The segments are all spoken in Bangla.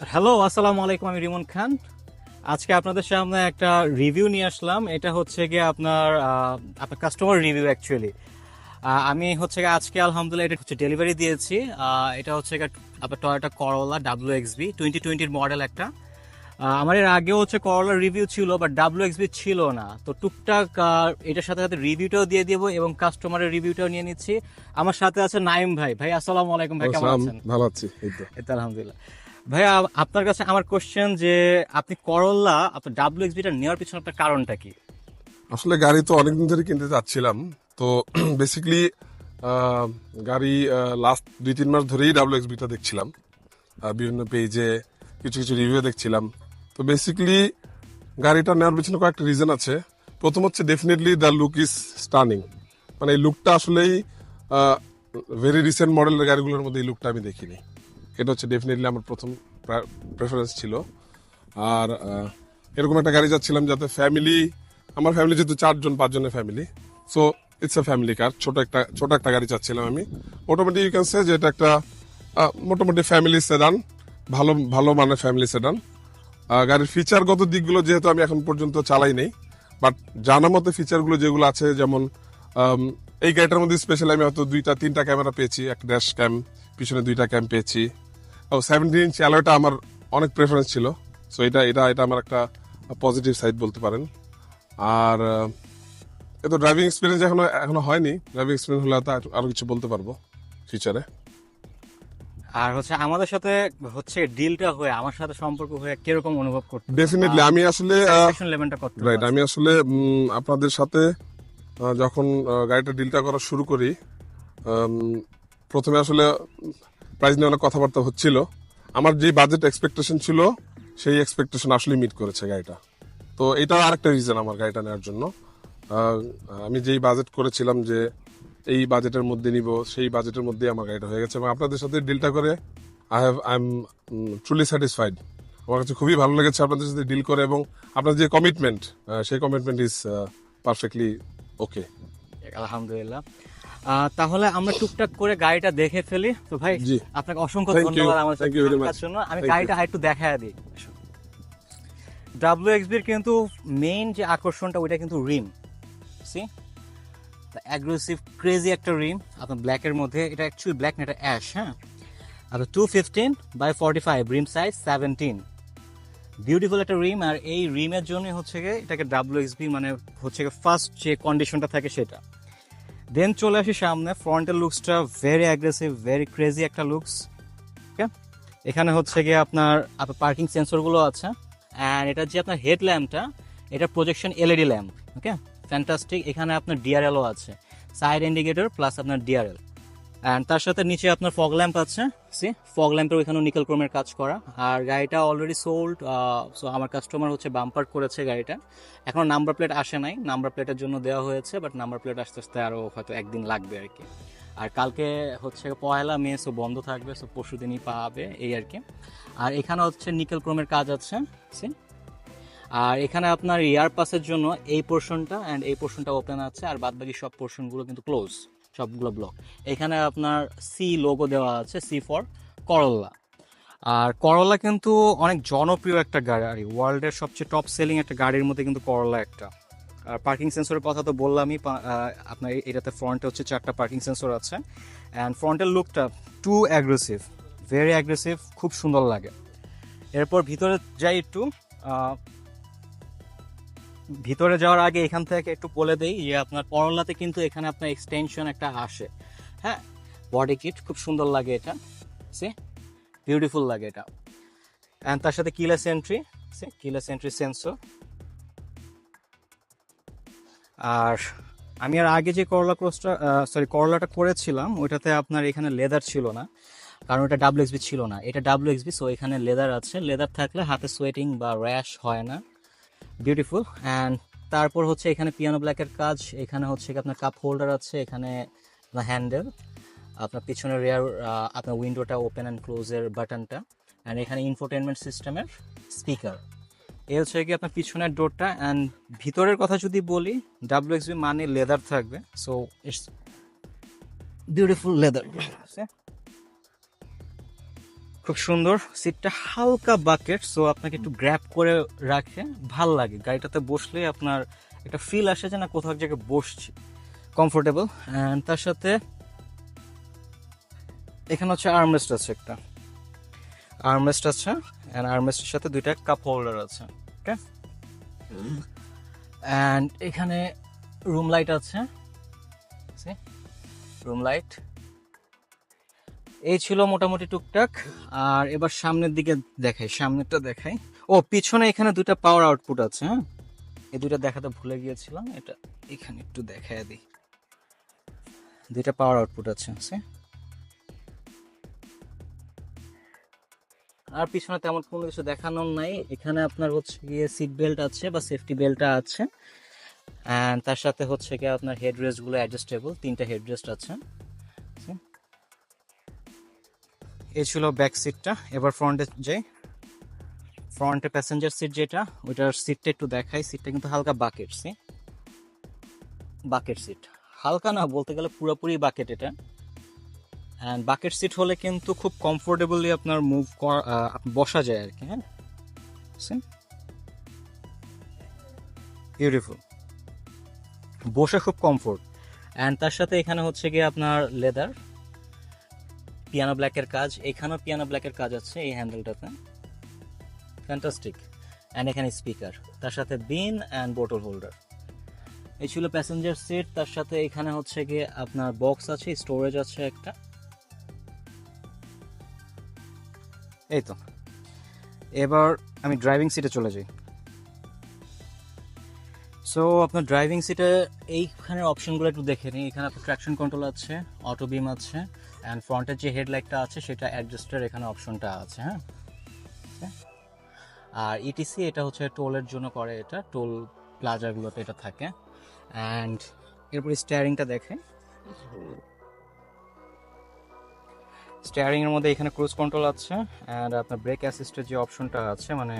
হ্যালো আসসালামু আলাইকুম আমি রিমন খান। আজকে আপনাদের সামনে একটা রিভিউ নিয়ে আসলাম। এটা হচ্ছে গিয়ে আপনার আপনার কাস্টমার রিভিউ অ্যাকচুয়ালি আমি হচ্ছে গিয়ে আজকে আলহামদুলিল্লাহ এটা হচ্ছে ডেলিভারি দিয়েছি। এটা হচ্ছে আপনার Toyota Corolla W X B twenty টোয়েন্টির মডেল একটা। আমার এর আগেও হচ্ছে করোলার রিভিউ ছিল বাট ডাব্লিউ এক্সবি ছিল না। তো টুকটাক এটার সাথে সাথে রিভিউটাও দিয়ে দেবো এবং কাস্টমারের রিভিউটাও নিয়ে নিচ্ছি। আমার সাথে আছে নাইম ভাই। ভাই আসসালামু আলাইকুম ভাই কেমন আছেন? ভালো আছি আলহামদুলিল্লাহ। ভাইয়া, আপনার কাছে আমার কোশ্চেন যে আপনি করল্লা আপনার ডাব্লিউ এক্সবিটা নেওয়ার পিছনে আপনার কারণটা কি? আসলে গাড়ি তো অনেকদিন ধরে কিনতে চাচ্ছিলাম। তো বেসিক্যালি গাড়ি লাস্ট দুই তিন মাস ধরেই ডাব্লিউ এক্সবিটা দেখছিলাম। বিভিন্ন পেজে কিছু কিছু রিভিউ দেখছিলাম। তো বেসিক্যালি গাড়িটা নেওয়ার পিছনে কয়েকটা রিজন আছে। প্রথম হচ্ছে definitely the look is stunning মানে এই লুকটা আসলেই ভেরি রিসেন্ট মডেলের গাড়িগুলোর মধ্যে এই লুকটা আমি দেখিনি। এটা হচ্ছে ডেফিনেটলি আমার প্রথম প্রেফারেন্স ছিল। আর এরকম একটা গাড়ি যাচ্ছিলাম যাতে ফ্যামিলি আমার ফ্যামিলি যেহেতু চারজন, পাঁচজনের family so it's a family car ছোট একটা ছোট একটা গাড়ি চাচ্ছিলাম আমি। মোটামুটি ইউ ক্যান সে যে এটা একটা মোটামুটি ফ্যামিলি সেডান ভালো ভালো মানের ফ্যামিলি সেডান গাড়ির ফিচারগত দিকগুলো যেহেতু আমি এখন পর্যন্ত চালাই নেই বাট জানা মতো ফিচারগুলো যেগুলো আছে, যেমন এই গাড়িটার মধ্যে স্পেশালি আমি হয়তো দুইটা, তিনটা ক্যামেরা পেয়েছি একটা ড্যাশ ক্যাম পিছনে দুইটা ক্যাম পেয়েছি। ও সেভেন্টিন ইঞ্চ অ্যালয়টা আমার অনেক প্রেফারেন্স ছিল। সো এটা এটা এটা আমার একটা পজিটিভ সাইড বলতে পারেন। আর এ তো ড্রাইভিং এক্সপিরিয়েন্স এখনও এখনও হয়নি। ড্রাইভিং এক্সপিরিয়েন্স হলে হয়তো আরো- আরও কিছু বলতে পারব ফিউচারে আর হচ্ছে আমাদের সাথে হচ্ছে ডিলটা হয়ে আমার সাথে সম্পর্ক হয়ে কীরকম অনুভব করতে ডেফিনেটলি আমি আসলে লেভেলটা রাইট আমি আসলে আপনাদের সাথে যখন গাড়িটা ডিলটা করা শুরু করি প্রথমে আসলে প্রাইস নিয়ে অনেক কথাবার্তা হচ্ছিল। আমার যে বাজেট এক্সপেকটেশন ছিল, সেই এক্সপেকটেশন আসলে মিট করেছে গাড়িটা। তো এটা আরেকটা রিজন আমার গাড়িটা নেওয়ার জন্য। আমি যেই বাজেট করেছিলাম যে এই বাজেটের মধ্যে নিব, সেই বাজেটের মধ্যে আমার গাড়িটা হয়ে গেছে। এবং আপনাদের সাথে ডিলটা করে I have I am truly satisfied আমার কাছে খুবই ভালো লেগেছে আপনাদের সাথে ডিল করে এবং আপনার যে কমিটমেন্ট সেই কমিটমেন্ট ইজ পারফেক্টলি ওকে আলহামদুলিল্লাহ। তাহলে আমরা টুকটাক করে গাড়িটা দেখে ফেলি। তো ভাই আপনাকে অসংখ্য ধন্যবাদ আমার. জন্য। আমি গাড়িটা একটু দেখায় দিই। ডাব্লিউ এক্সবির কিন্তু মেইন যে আকর্ষণটা ওইটা কিন্তু রিম। সি অ্যাগ্রেসিভ ক্রেজি একটা রিম। আপনার ব্ল্যাকের মধ্যে এটা অ্যাকচুয়ালি ব্ল্যাক না এটা অ্যাশ হ্যাঁ? আপনার two fifteen by forty five rim size seventeen beautiful একটা রিম আর এই রিমের জন্যই হচ্ছে গিয়ে এটাকে ডাব্লিউ এক্সবি মানে হচ্ছে ফার্স্ট যে কন্ডিশনটা থাকে সেটা। দেন চলে আসি সামনে ফ্রন্টের লুকসটা ভেরি অ্যাগ্রেসিভ ভেরি ক্রেজি একটা লুকস ওকে এখানে হচ্ছে গিয়ে আপনার পার্কিং সেন্সরগুলো আছে অ্যান্ড এটা যে আপনার হেড ল্যাম্পটা এটা projection LED lamp okay fantastic এখানে আপনার ডিআরএলও আছে সাইড ইন্ডিকেটর প্লাস আপনার ডিআরএল অ্যান্ড তার সাথে নিচে আপনার ফগ ল্যাম্প আছে। সি ফগ ল্যাম্পের ওইখানেও নিকেল ক্রোমের কাজ করা। আর গাড়িটা অলরেডি সোল্ড সো আমার কাস্টমার হচ্ছে বাম্পার করেছে গাড়িটা। এখনও নাম্বার প্লেট আসে নাই। নাম্বার প্লেটের জন্য দেওয়া হয়েছে বাট নাম্বার প্লেট আস্তে আস্তে আরও হয়তো একদিন লাগবে আর কি। আর কালকে হচ্ছে পয়লা মে সো বন্ধ থাকবে সো পরশু দিনই পাবে, এই আর কি। আর এখানে হচ্ছে নিকেল ক্রোমের কাজ আছে। সি আর এখানে আপনার ইয়ার পাসের জন্য এই পোর্শনটা অ্যান্ড এই পোর্শনটা ওপেন আছে, আর বাদবাকি সব পোর্শনগুলো কিন্তু ক্লোজ সবগুলো ব্লক এখানে আপনার সি লোগো দেওয়া আছে সি ফর করল্লা আর করলা কিন্তু অনেক জনপ্রিয় একটা গাড়ি। ওয়ার্ল্ডের সবচেয়ে টপ সেলিং একটা গাড়ির মধ্যে কিন্তু করলা একটা। আর পার্কিং সেন্সরের কথা তো বললামই আপনার এটাতে ফ্রন্টে হচ্ছে চারটা পার্কিং সেন্সর আছে। অ্যান্ড ফ্রন্টের লুকটা টু অ্যাগ্রেসিভ ভেরি অ্যাগ্রেসিভ খুব সুন্দর লাগে। এরপর ভিতরে যাই একটু ভিতরে যাওয়ার আগে এখান থেকে একটু বলে দেই যে আপনার করলাতে কিন্তু এখানে আপনার এক্সটেনশন একটা আসে। হ্যাঁ? বডি কিট খুব সুন্দর লাগে এটা। সে বিউটিফুল লাগে এটা। অ্যান্ড তার সাথে keyless entry say keyless entry sensor আর আমি আর আগে যে করলা ক্রসটা সরি করলাটা করেছিলাম, ওইটাতে আপনার এখানে লেদার ছিল না। কারণ ওটা ডাব্লিউ ছিল না। এটা ডাব্লিউ সো এখানে লেদার আছে। লেদার থাকলে হাতে সোয়েটিং বা র্যাশ হয় না। বিউটিফুল অ্যান্ড তারপর হচ্ছে এখানে পিয়ানো ব্ল্যাকের কাজ এখানে হচ্ছে কি আপনার কাপ হোল্ডার আছে এখানে আপনার হ্যান্ডেল আপনার পিছনের রেয়ার আপনার উইন্ডোটা ওপেন অ্যান্ড ক্লোজের বাটনটা অ্যান্ড এখানে ইনফোটেনমেন্ট সিস্টেমের স্পিকার এই হচ্ছে কি আপনার পিছনের ডোরটা অ্যান্ড ভিতরের কথা যদি বলি ডাব্লিউ এক্সবি মানে লেদার থাকবে সো ইটস বিউটিফুল লেদার খুব সুন্দর। সিটটা হালকা বাকেট সো আপনাকে একটু গ্র্যাপ করে রাখে। ভালো লাগে। গাড়িটাতে বসলে আপনার একটা ফিল আসে যে না, কোথাও এক জায়গায় বসছি। কমফোর্টেবল অ্যান্ড তার সাথে এখানে হচ্ছে আর্মরেস্ট আছে একটা। আর্মরেস্ট আছে অ্যান্ড আর্মরেস্টের সাথে দুইটা কাপ হোল্ডার আছে ওকে অ্যান্ড এখানে রুম লাইট আছে। রুম লাইট এই ছিল মোটামুটি টুকটাক। আর এবার সামনের দিকে দেখাই, সামনেরটা দেখাই। ও, পিছনে এখানে দুটো পাওয়ার আউটপুট আছে হ্যাঁ? এই দুইটা দেখাতে ভুলে গিয়েছিলাম, এটা এখানে একটু দেখায় দিই। দুইটা পাওয়ার আউটপুট আছে see? আর পিছনে তেমন কোনো কিছু দেখানোর নাই। এখানে আপনার হচ্ছে গিয়ে সিট বেল্ট আছে বা সেফটি বেল্টটা আছে। অ্যান্ড তার সাথে হচ্ছে গিয়ে আপনার হেড রেস্টগুলো অ্যাডজাস্টেবল তিনটা হেড রেস্ট আছে। এই ছিল ব্যাক সিটটা এবার ফ্রন্টে যাই। ফ্রন্টে প্যাসেঞ্জার সিট যেটা, ওইটার সিটটা একটু দেখাই। সিটটা কিন্তু হালকা বাকেট সি বাকেট সিট হালকা না, বলতে গেলে পুরোপুরি বাকেট এটা। অ্যান্ড বাকেট সিট হলে কিন্তু খুব কমফোর্টেবলি আপনার মুভ বসা যায় আর কি হ্যাঁ? বিউটিফুল বসে খুব কমফোর্ট অ্যান্ড তার সাথে এখানে হচ্ছে গিয়ে আপনার লেদার পিয়ানো ব্ল্যাকের কাজ, এখানেও পিয়ানো ব্ল্যাকের কাজ আছে এই হ্যান্ডেলটাতে ফ্যান্টাস্টিক অ্যান্ড এখানে স্পিকার তার সাথে বিন অ্যান্ড বোটল হোল্ডার এই ছিল প্যাসেঞ্জার সিট তার সাথে এখানে হচ্ছে গিয়ে আপনার বক্স আছে স্টোরেজ আছে একটা। এই তো। এবার আমি ড্রাইভিং সিটে চলে যাই। সো আপনার ড্রাইভিং সিটে এইখানের অপশনগুলো একটু দেখে নিই। এখানে আপনার ট্র্যাকশন কন্ট্রোল আছে অটো বিম আছে অ্যান্ড ফ্রন্টের যে হেডলাইটটা আছে, সেটা অ্যাডজাস্টের এখানে অপশনটা আছে হ্যাঁ? আর ইটিসি এটা হচ্ছে টোলের জন্য করে এটা টোল প্লাজাগুলোতে এটা থাকে। অ্যান্ড এরপরে স্টিয়ারিংটা দেখে স্টিয়ারিং এর মধ্যে এখানে ক্রুজ কন্ট্রোল আছে অ্যান্ড আপনার ব্রেক অ্যাসিস্টের যে অপশনটা আছে মানে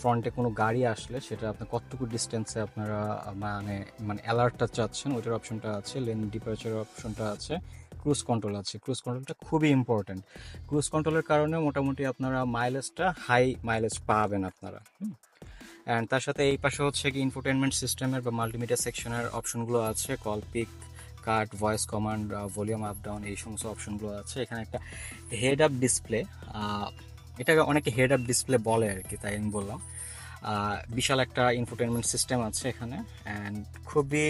ফ্রন্টে কোনো গাড়ি আসলে সেটা আপনার কতটুকু ডিস্টেন্সে আপনারা মানে মানে অ্যালার্টটা চাচ্ছেন, ওইটার অপশনটা আছে লেন ডিপারেচার অপশনটা আছে ক্রুজ কন্ট্রোল আছে। ক্রুজ কন্ট্রোলটা খুবই ইম্পর্টেন্ট ক্রুজ কন্ট্রোলের কারণে মোটামুটি আপনারা মাইলেজটা হাই মাইলেজ পাবেন আপনারা অ্যান্ড তার সাথে এই পাশে হচ্ছে কি ইনফোটেনমেন্ট সিস্টেমের বা মাল্টিমিডিয়া সেকশনের অপশনগুলো আছে call pick cut voice command volume up down এই সমস্ত অপশনগুলো আছে। এখানে একটা হেড আপ ডিসপ্লে এটাকে অনেকে হেড আপ ডিসপ্লে বলে আর কি, তাই আমি বললাম। বিশাল একটা ইনফোটেনমেন্ট সিস্টেম আছে এখানে অ্যান্ড খুবই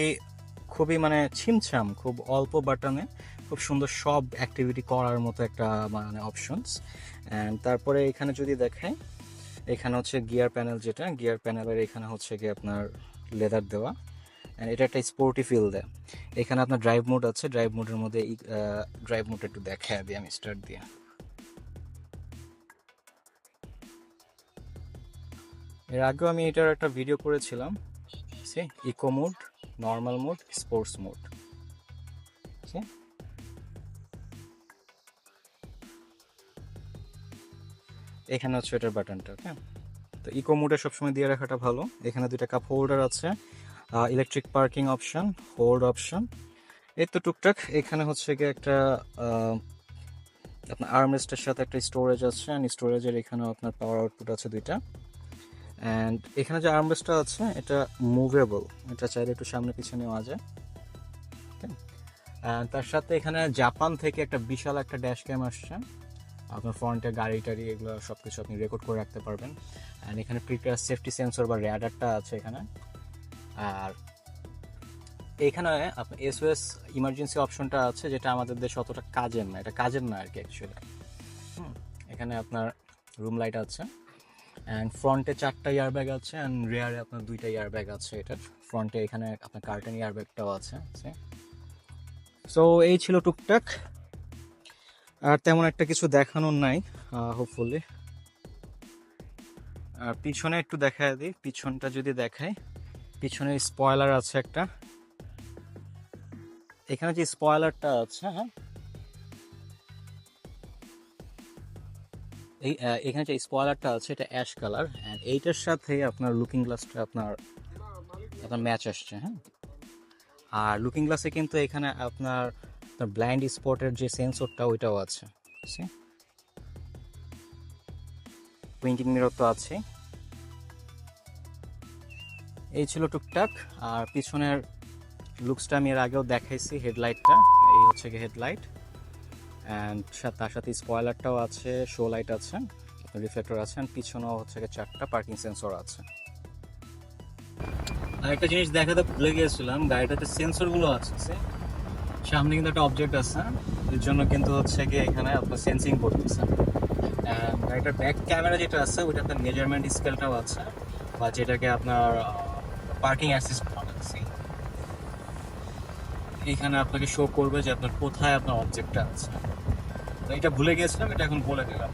খুবই মানে ছিমছাম, খুব অল্প বাটনে খুব সুন্দর সব অ্যাক্টিভিটি করার মতো একটা মানে অপশনস অ্যান্ড তারপরে এখানে যদি দেখাই, এখানে হচ্ছে গিয়ার প্যানেল যেটা গিয়ার প্যানেলের এখানে হচ্ছে কি আপনার লেদার দেওয়া। অ্যান্ড এটা একটা স্পোর্টি ফিল দেয়। এখানে আপনার ড্রাইভ মোড আছে ড্রাইভ মোডের মধ্যে ড্রাইভ মোড একটু দেখা দিই আমি স্টার্ট দিয়ে। এর আগেও আমি এটার একটা ভিডিও করেছিলাম। Say eco mode normal mode sports mode এখানে হচ্ছে এটার বাটনটা ওকে তো ইকো মোডে সবসময় দিয়ে রাখাটা ভালো। এখানে দুইটা কাপ হোল্ডার আছে। Electric parking option hold option এই তো টুকটাক, এখানে হচ্ছে গিয়ে একটা আপনার আর্মরেস্টের সাথে একটা স্টোরেজ আছে অ্যান্ড স্টোরেজের এখানেও আপনার পাওয়ার আউটপুট আছে দুইটা. অ্যান্ড এখানে যে আর্মরেস্টটা আছে, এটা মুভেবল এটা চাইলে একটু সামনে পিছনে নেওয়া যায়? তার সাথে এখানে জাপান থেকে একটা বিশাল একটা ড্যাশ ক্যাম আসছে। আপনার ফ্রন্টে গাড়ি টাড়ি এগুলো সব কিছু আপনি রেকর্ড করে রাখতে পারবেন। অ্যান্ড এখানে প্রিপেয়ার সেফটি সেন্সর বা র্যাডারটা আছে এখানে। আর এখানে আপনার এসওএস ইমার্জেন্সি অপশনটা আছে, যেটা আমাদের দেশে অতটা কাজের না, এটা কাজের না আর কি অ্যাকচুয়ালি হুম, এখানে আপনার রুম লাইট আছে অ্যান্ড ফ্রন্টে চারটা ইয়ারব্যাগ আছে অ্যান্ড রেয়ারে আপনার দুইটা ইয়ারব্যাগ আছে, এটার ফ্রন্টে এখানে আপনার কার্টেন ইয়ারব্যাগটাও আছে সো এই ছিল টুকটাক। আর তেমন একটা কিছু দেখানোর নাই হোপফুলি আর পিছনে একটু দেখায় দিই, পিছনটা যদি দেখাই। পিছনে স্পয়লার আছে একটা। এখানে যে স্পয়লারটা আছে হ্যাঁ? এই এখানে যে স্পয়লারটা আছে, এটা অ্যাশ কালার অ্যান্ড এইটার সাথে আপনার লুকিং গ্লাসটা আপনার আপনার ম্যাচ আসছে হ্যাঁ? আর লুকিং গ্লাসে কিন্তু এখানে আপনার ব্লাইন্ড স্পটের যে সেন্সরটা, ওইটাও আছে? উইন্ডিং মিরর তো আছে এই ছিল টুকটাক, আর পিছনের লুকসটা আমি এর আগেও দেখাইছি হেডলাইটটা এই হচ্ছে গিয়ে হেডলাইট অ্যান্ড তার সাথে স্পয়লারটাও আছে শো লাইট আছে রিফ্লেক্টর আছে, and পিছনেও হচ্ছে গিয়ে চারটা পার্কিং সেন্সর আছে। আর একটা জিনিস দেখাতে ভুলে গিয়েছিলাম, গাড়িটাতে সেন্সরগুলো আছে সামনে কিন্তু একটা অবজেক্ট আছে, এর জন্য কিন্তু হচ্ছে গিয়ে এখানে আপনার সেন্সিং করতেছে। গাড়িটার ব্যাক ক্যামেরা যেটা আছে, ওইটাতে মেজারমেন্ট স্কেলটাও আছে, বা যেটাকে আপনার পার্কিং অ্যাসিস্ট পলিসি এখানে আপনাকে শো করবে যে আপনার কোথায় আপনার অবজেক্টটা আছে। এটা ভুলে গিয়েছিলাম, এটা এখন বলে দিলাম।